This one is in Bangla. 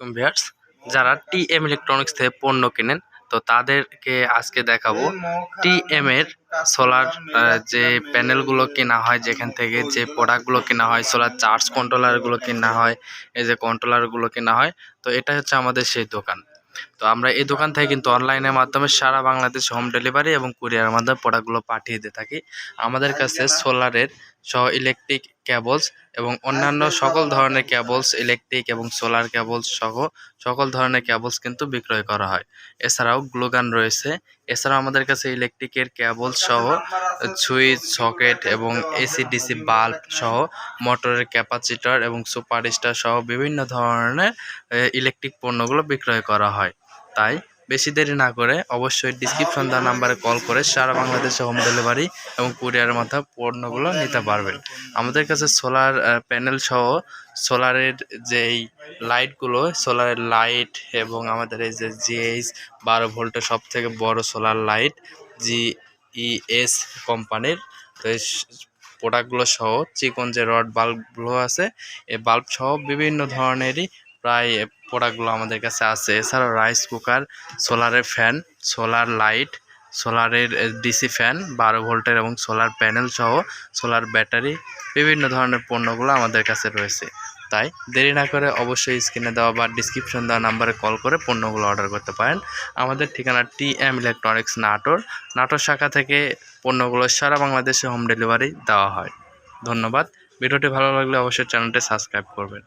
ভিউয়ার্স, যারা টি এম ইলেকট্রনিক্স থেকে পণ্য কেনেন, তো তাদেরকে আজকে দেখাবো টি এম এর সোলার যে প্যানেলগুলো কেনা হয় যেখান থেকে যে প্রোডাক্টগুলো কেনা হয় সোলার চার্জ কন্ট্রোলারগুলো কেনা হয়, এই যে কন্ট্রোলারগুলো কেনা হয়, তো এটা হচ্ছে আমাদের সেই দোকান। তো আমরা এই দোকান থেকে কিন্তু অনলাইনের মাধ্যমে সারা বাংলাদেশ হোম ডেলিভারি এবং কুরিয়ারের মাধ্যমে প্রোডাক্টগুলো পাঠিয়ে দিয়ে থাকি। আমাদের কাছে সোলারের সহ ইলেকট্রিক কেবলস এবং অন্যান্য সকল ধরনের ক্যাবলস ইলেকট্রিক এবং সোলার ক্যাবলস সহ সকল ধরনের ক্যাবলস কিন্তু বিক্রয় করা হয়। এছাড়াও গ্লোগান রয়েছে। এছাড়াও আমাদের কাছে ইলেকট্রিকের ক্যাবলস সহ সুইচ সকেট এবং এসি ডিসি বাল্ব সহ মোটরের ক্যাপাসিটর এবং সুপার স্টার সহ বিভিন্ন ধরনের ইলেকট্রিক পণ্যগুলো বিক্রয় করা হয়। তাই বেশি দেরি না করে অবশ্যই ডিসক্রিপশন দেওয়া নাম্বারে কল করে সারা বাংলাদেশে হোম ডেলিভারি এবং কুরিয়ারের মাথা পণ্যগুলো নিতে পারবেন। আমাদের কাছে সোলার প্যানেল সহ সোলারের যেই লাইটগুলো সোলারের লাইট এবং আমাদের এই যে জিএইচ বারো ভোল্টের সব থেকে বড় সোলার লাইট জি ইএস কোম্পানির তো এই প্রোডাক্টগুলো সহ চিকন যে রড বাল্বগুলো আছে, এই বাল্ব সহ বিভিন্ন ধরনেরই প্রায় প্রোডাক্টগুলো আমাদের কাছে আছে। এছাড়াও রাইস কুকার সোলারের ফ্যান সোলার লাইট সোলারের ডিসি ফ্যান বারো ভোল্টের এবং সোলার প্যানেল সহ সোলার ব্যাটারি বিভিন্ন ধরনের পণ্যগুলো আমাদের কাছে রয়েছে। তাই দেরি না করে অবশ্যই স্ক্রিনে দেওয়া বা ডিসক্রিপশন দেওয়া নাম্বারে কল করে পণ্যগুলো অর্ডার করতে পারেন। আমাদের ঠিকানা T M electronics Natore. Natore শাখা থেকে পণ্যগুলো সারা বাংলাদেশে হোম ডেলিভারি দেওয়া হয়। ধন্যবাদ। ভিডিওটি ভালো লাগলে অবশ্যই চ্যানেলটি সাবস্ক্রাইব করবেন।